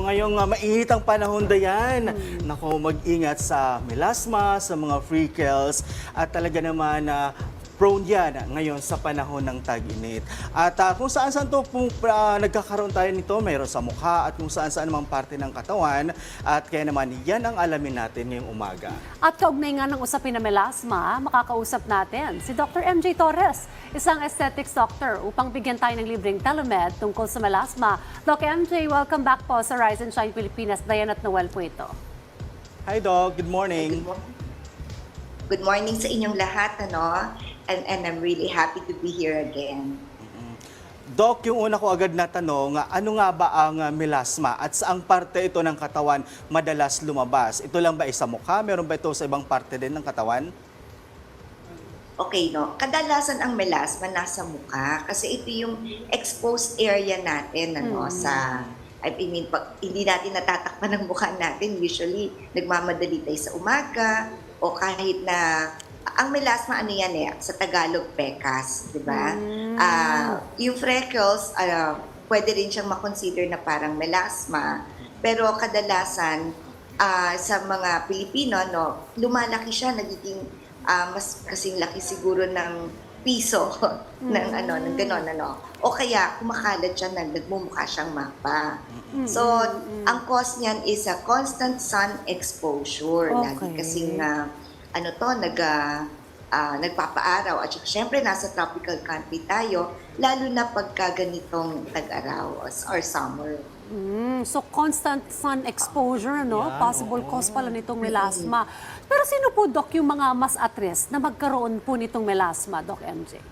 Ngayong uh, mainit ang panahon dayan, nako mag-ingat sa melasma, sa mga freckles. At talaga naman na prone yan ngayon sa panahon ng tag-init. At ah, kung saan saan to kung ah, nagkakaroon tayo nito, mayroon sa mukha at kung saan saan namang parte ng katawan at kaya naman yan ang alamin natin ngayong umaga. At kaugnay nga ng usapin na melasma, makakausap natin si Dr. MJ Torres, isang aesthetics doctor, upang bigyan tayo ng libreng telemed tungkol sa melasma. Doc MJ, welcome back po sa Rise and Shine Pilipinas. Dayan at Noel po ito. Hi Dog, good morning. Good morning sa inyong lahat, ano? And, and I'm really happy to be here again. Doc, yung una ko agad na tanong, ano nga ba ang ah, melasma at saang parte ito ng katawan madalas lumabas? Ito lang ba isa mukha? Meron ba ito sa ibang parte din ng katawan? Okay, no? Kadalasan ang melasma nasa mukha kasi ito yung exposed area natin, ano, sa... I mean, pag hindi natin natatakpan ng mukha natin, usually nagmamadali tayo sa umaga o kahit na ang melasma ano yan eh, sa Tagalog pekas, di ba? Ah, yung freckles, ah, pwede rin siyang makonsider na parang melasma, pero kadalasan ah, sa mga Pilipino, no, lumalaki siya, nagiging ah, mas kasing laki siguro ng piso ng ano, ng ganon, ano. O kaya kumakalat siya na nagmumukha siyang mapa. So, ang cause niyan is a constant sun exposure. Lagi Okay. kasing na ano to, nag, ah, ah, nagpapaaraw. At saka, syempre, nasa tropical country tayo, lalo na pagka ganitong tag-araw or, or summer. Mm, so constant sun exposure, no? Yan, Possible oo. cause pala nitong melasma. Pero sino po, Doc, yung mga mas at risk na magkaroon po nitong melasma, Doc MJ?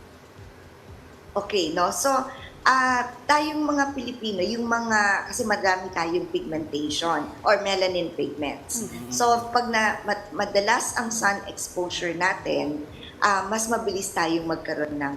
Okay, no? So, ah tayong mga Pilipino, yung mga, kasi madami tayong pigmentation or melanin pigments. So, pag na, mad- madalas ang sun exposure natin, ah mas mabilis tayong magkaroon ng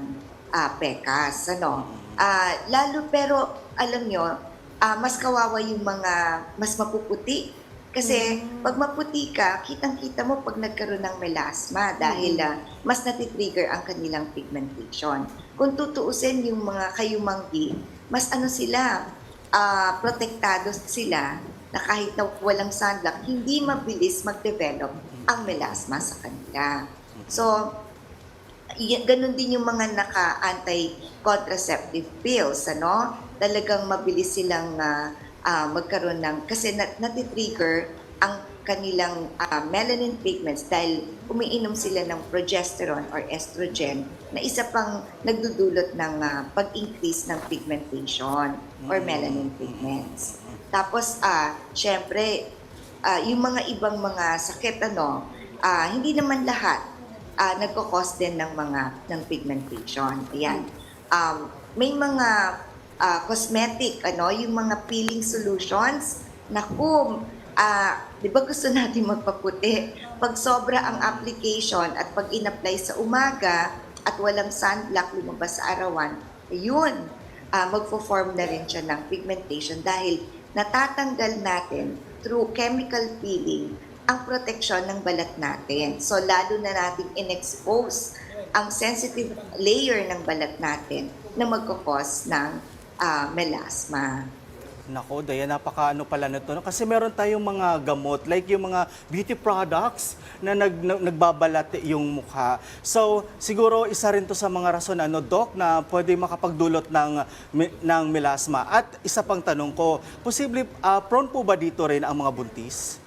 ah, pekas. Ano? Ah, lalo, pero alam nyo, ah, mas kawawa yung mga mas mapuputi. Kasi pag maputi ka, kitang-kita mo pag nagkaroon ng melasma dahil ah, mas natitrigger ang kanilang pigmentation. Kung tutuusin yung mga kayumanggi, mas ano sila, ah, protektado sila na kahit na walang sunblock, hindi mabilis mag-develop ang melasma sa kanila. So, ganun din yung mga naka-anti-contraceptive pills, ano? Talagang mabilis silang ah, ah, magkaroon ng, kasi na, natitrigger ang kanilang ah, melanin pigments dahil umiinom sila ng progesterone or estrogen na isa pang nagdudulot ng ah, pag-increase ng pigmentation or melanin pigments. Tapos, ah, syempre, ah, yung mga ibang mga sakit, ano, ah, hindi naman lahat ah nagko-cause din ng mga ng pigmentation. Ayan. Um, may mga ah, cosmetic, ano, yung mga peeling solutions. Naku, ah, di ba gusto natin magpaputi? Pag sobra ang application at pag in-apply sa umaga at walang sunblock lumabas sa arawan, ayun, ah, magfo-form na rin siya ng pigmentation dahil natatanggal natin through chemical peeling ang proteksyon ng balat natin. So, lalo na natin in-expose ang sensitive layer ng balat natin na magkakos ng ah, melasma. Nako, Daya, napaka ano pala nito. No? Kasi meron tayong mga gamot, like yung mga beauty products na nag, na- nagbabalat yung mukha. So, siguro isa rin to sa mga rason, ano, Doc, na pwede makapagdulot ng, ng melasma. At isa pang tanong ko, posible, ah, prone po ba dito rin ang mga buntis?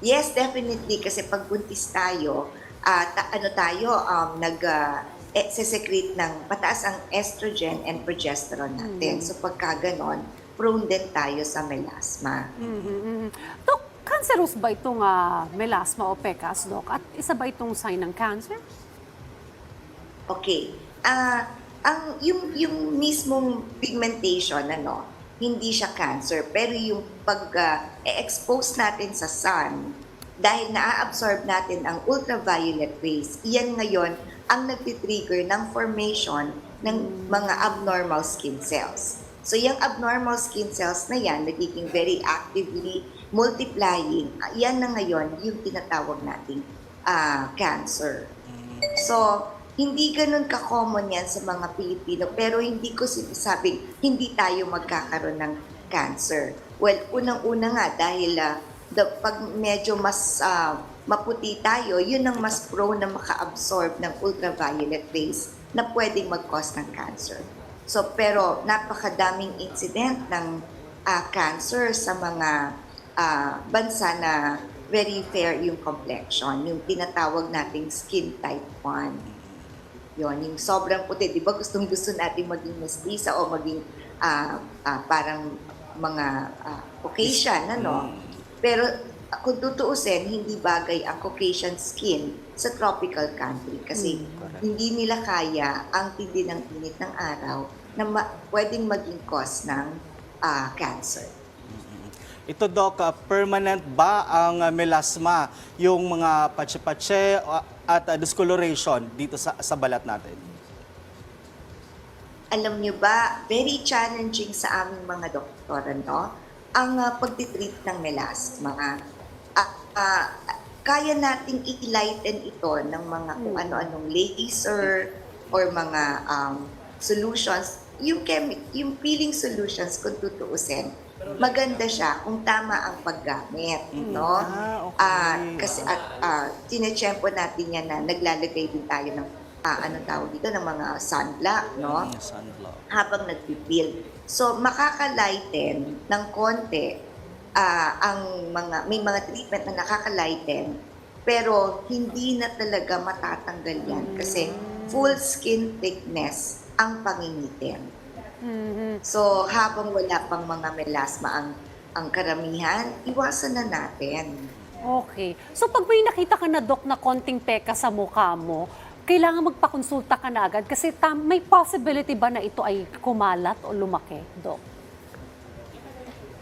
Yes, definitely. Kasi pag buntis tayo, ah, ta- ano tayo, um, nag, uh, secrete ng pataas ang estrogen and progesterone natin. So pagka ganon, prone din tayo sa melasma. Mhm. Doc, cancerous ba itong ah, melasma o PECAS, Doc? At isa ba itong sign ng cancer? Okay. Ah, ang yung yung mismong pigmentation ano, hindi siya cancer, pero yung pag ah, e-expose natin sa sun dahil na-absorb natin ang ultraviolet rays, iyan ngayon ang nagtitrigger ng formation ng mga abnormal skin cells. So, yung abnormal skin cells na yan, nagiging very actively multiplying. Yan na ngayon yung tinatawag nating ah, cancer. So, hindi ganun ka-common yan sa mga Pilipino, pero hindi ko sinasabing hindi tayo magkakaroon ng cancer. Well, unang-una nga dahil ah, the, pag medyo mas ah, maputi tayo, yun ang mas prone na maka-absorb ng ultraviolet rays na pwedeng mag-cause ng cancer. So, pero napakadaming incident ng ah, cancer sa mga ah, bansa na very fair yung complexion, yung tinatawag nating skin type 1. Yon, yung sobrang puti, di ba gustong gusto natin maging mestiza o maging ah, ah, parang mga ah, Caucasian, ano? Pero kung tutuusin, hindi bagay ang Caucasian skin sa tropical country kasi hindi nila kaya ang tindi ng init ng araw na ma- pwedeng maging cause ng ah, cancer. Ito, Doc, ah, permanent ba ang ah, melasma, yung mga patse-patse at ah, discoloration dito sa, sa balat natin? alam nyo ba, very challenging sa aming mga doktor, no? Ang uh, pagtitreat ng melasma. Ah, ah, kaya nating i-lighten ito ng mga kung ano-anong laser or mga um, solutions. Yung, chemi- yung peeling solutions, kung tutuusin, maganda siya kung tama ang paggamit, no? Ah, okay. Ah, kasi at uh, tinetsyempo natin yan na naglalagay din tayo ng ah, anong tawag dito ng mga sunblock, no? Mm, sunblock. habang nagpipil. So, makakalighten ng konti ah, ang mga, may mga treatment na nakakalighten, pero hindi na talaga matatanggal yan kasi full skin thickness ang pangingitin. Mhm. So, habang wala pang mga melasma ang, ang karamihan, iwasan na natin. Okay. So pag may nakita ka na, Dok, na konting peka sa mukha mo, kailangan magpakonsulta ka na agad kasi tam, may possibility ba na ito ay kumalat o lumaki, Dok?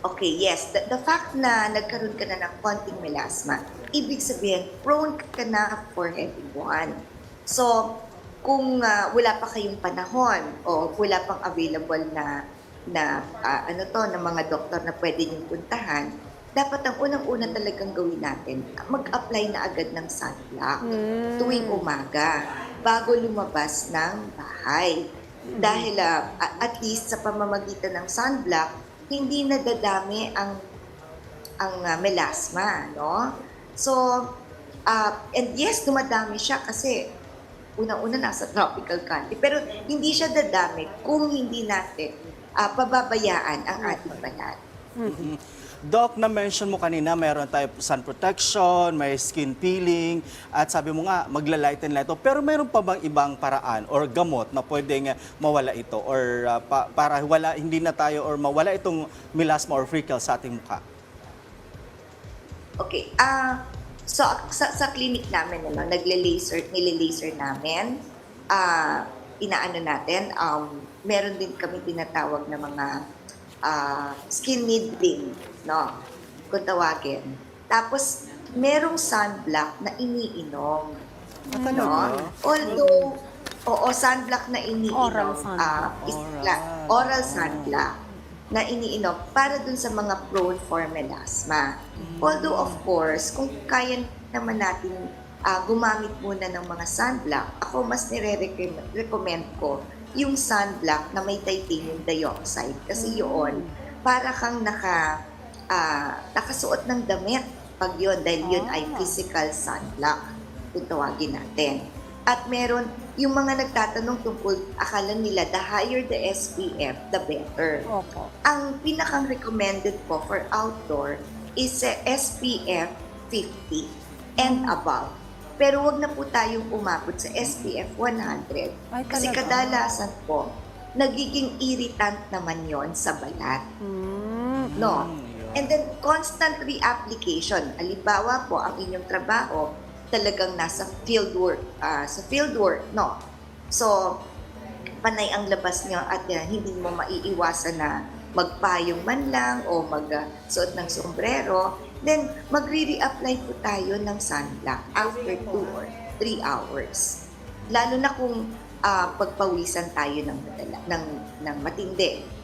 Okay, yes. The, the fact na nagkaroon ka na ng konting melasma, ibig sabihin, prone ka na for everyone. So, kung ah, wala pa kayong panahon o wala pang available na na ah, ano to ng mga doktor na pwede niyong puntahan, dapat ang unang-una talagang gawin natin, mag-apply na agad ng sunblock tuwing umaga bago lumabas ng bahay. Dahil ah, a- at least sa pamamagitan ng sunblock, hindi nadadami ang ang ah, melasma, no? So, ah, and yes, dumadami siya kasi unang-una nasa tropical country. Pero hindi siya dadami kung hindi natin ah, pababayaan ang ating balat. Mhm. Doc, na-mention mo kanina, meron tayo sun protection, may skin peeling, at sabi mo nga, magla-lighten light. Pero meron pa bang ibang paraan or gamot na pwedeng uh, mawala ito or uh, pa- para wala, hindi na tayo or mawala itong melasma or freckles sa ating mukha? Okay. Ah, so sa, sa clinic namin ano, nagle-laser, nile-laser namin. Ah, inaano natin, um, meron din kami tinatawag na mga ah, skin needling, no? Kung tawagin. Tapos merong sunblock na iniinom. Ah, No? Although, oo, sunblock na iniinom. Oral sunblock. ah, is, Oral. oral sunblock na iniinom para dun sa mga prone for melasma. Although, of course, kung kaya naman natin ah, gumamit muna ng mga sunblock, ako mas nire-recommend ko yung sunblock na may titanium dioxide. Kasi yun, para kang naka, ah, nakasuot ng damit pag yun, dahil yun ay Ah. physical sunblock kung tawagin natin. At meron, yung mga nagtatanong tungkol, akala nila the higher the SPF, the better. Opo. Ang pinakang recommended po for outdoor is uh, SPF 50 and above. Pero wag na po tayong umabot sa SPF 100 Ay, kasi kadalasan po nagiging irritant naman yon sa balat. Mm. No? And then constant reapplication. Halimbawa po, ang inyong trabaho talagang nasa field work, ah, sa field work, no? So, panay ang labas niyo at ah, hindi mo maiiwasan na magpayong man lang o magsuot ng sombrero, then magre-reapply po tayo ng sunblock after 2 or 3 hours. Lalo na kung ah, pagpawisan tayo ng, madala, ng, ng matindi.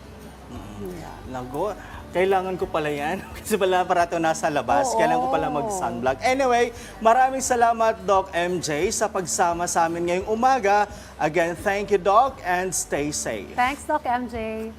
Lago, kailangan ko pala yan. Kasi pala parato nasa labas. Oo. Kailangan ko pala mag-sunblock. Anyway, maraming salamat Doc MJ sa pagsama sa amin ngayong umaga. Again, thank you Doc and stay safe. Thanks, Doc MJ.